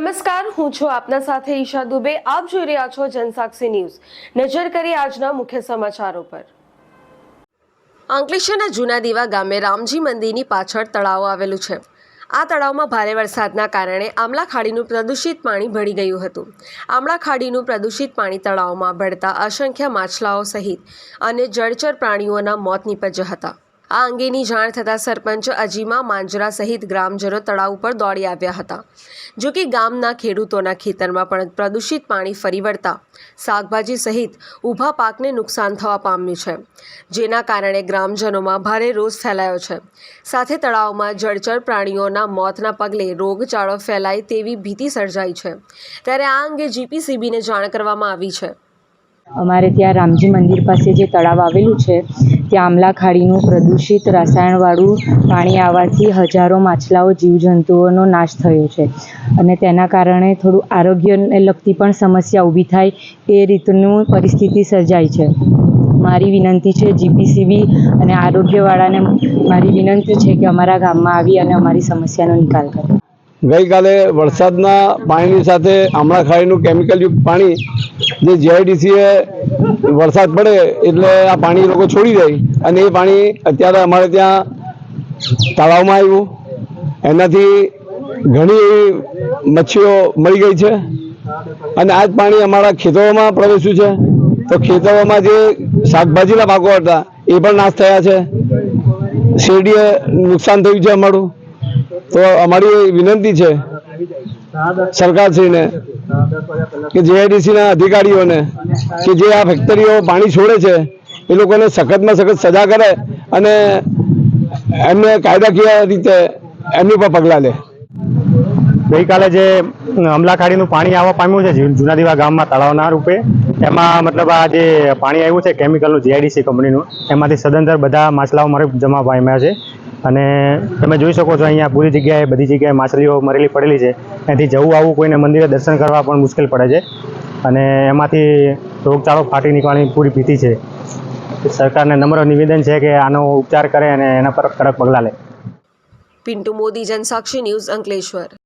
નમસ્કાર, હું છું આપના સાથે ઈશા દુબે. આપ જોઈ રહ્યા છો જનસાક્ષી ન્યૂઝ. નજર કરી આજના મુખ્ય સમાચારો પર. અંકલેશ્વરના જૂના દીવા ગામે રામજી મંદિરની પાછળ તળાવ આવેલું છે. આ તળાવમાં ભારે વરસાદના કારણે આમલા ખાડીનું પ્રદૂષિત પાણી ભળી ગયું હતું. આમલા ખાડીનું પ્રદૂષિત પાણી તળાવમાં ભળતા અસંખ્ય માછલાઓ સહિત અને જળચર પ્રાણીઓના મોત નીપજ્યા હતા. આ અંગેની જાણ થતાં સરપંચ અજીમા માંજરા સહિત ગ્રામજનો તળાવ ઉપર દોડી આવ્યા હતા. જો કે ગામના ખેડૂતોના ખેતરમાં પણ પ્રદૂષિત પાણી ફરી વળતા શાકભાજી સહિત ઊભા પાકને નુકસાન થવા પામ્યું છે, જેના કારણે ગ્રામજનોમાં ભારે રોષ ફેલાયો છે. સાથે તળાવમાં જળચર પ્રાણીઓના મોતના પગલે રોગચાળો ફેલાય તેવી ભીતિ સર્જાઈ છે. ત્યારે આ અંગે જીપીસીબીને જાણ કરવામાં આવી છે. અમારે ત્યાં રામજી મંદિર પાસે જે તળાવ આવેલું છે ત્યાં આમલા ખાડીનું પ્રદૂષિત રસાયણવાળું પાણી આવવાથી હજારો માછલાઓ, જીવજંતુઓનો નાશ થયો છે. અને તેના કારણે થોડું આરોગ્યને લગતી પણ સમસ્યા ઊભી થાય એ રીતનું પરિસ્થિતિ સર્જાય છે. મારી વિનંતી છે જીપીસીબી અને આરોગ્યવાળાને મારી વિનંતી છે કે અમારા ગામમાં આવી અને અમારી સમસ્યાનો નિકાલ કરે. ગઈકાલે વરસાદના પાણીની સાથે આમળા ખાડીનું કેમિકલયુક્ત પાણી, જે જીઆઈડીસીએ વરસાદ પડે એટલે આ પાણી લોકો છોડી જાય અને એ પાણી અત્યારે અમારે ત્યાં તળાવમાં આવ્યું. એનાથી ઘણી એવી મચ્છીઓ મળી ગઈ છે. અને આ જ પાણી અમારા ખેતરોમાં પ્રવેશ્યું છે. તો ખેતરોમાં જે શાકભાજીના પાકો હતા, એ પણ નાશ થયા છે. શેરડીએ નુકસાન થયું છે અમારું. તો અમારી વિનંતી છે સરકારશ્રીને કે જેઆઈડીસીના અધિકારીઓને કે જે આ ફેક્ટરીઓ પાણી છોડે છે, એ લોકોને સખતમાં સખત સજા કરે અને એમને કાયદાકીય રીતે એમની પર પગલાં લે. ગઈકાલે જે અમલાખાડીનું પાણી આવવા પામ્યું છે જૂના દીવા ગામમાં તળાવના રૂપે, એમાં મતલબ આ જે પાણી આવ્યું છે, કેમિકલનું જીઆઈડીસી કંપનીનું, એમાંથી સદંતર બધા માછલાઓ મારે જમા પામ્યા છે. અને તમે જોઈ શકો છો અહીંયા પૂરી જગ્યાએ બધી જગ્યાએ માછલીઓ મરેલી પડેલી છે. ત્યાંથી જવું આવું કોઈને મંદિરે દર્શન કરવા પણ મુશ્કેલ પડે છે. અને એમાંથી રોગચાળો ફાટી નીકળવાની પૂરી ભીતિ છે. સરકારને નમ્ર નિવેદન છે કે આનો ઉપચાર કરે અને એના પર કડક પગલાં લે. પિન્ટુ મોદી, જનસાક્ષી ન્યૂઝ અંકલેશ્વર.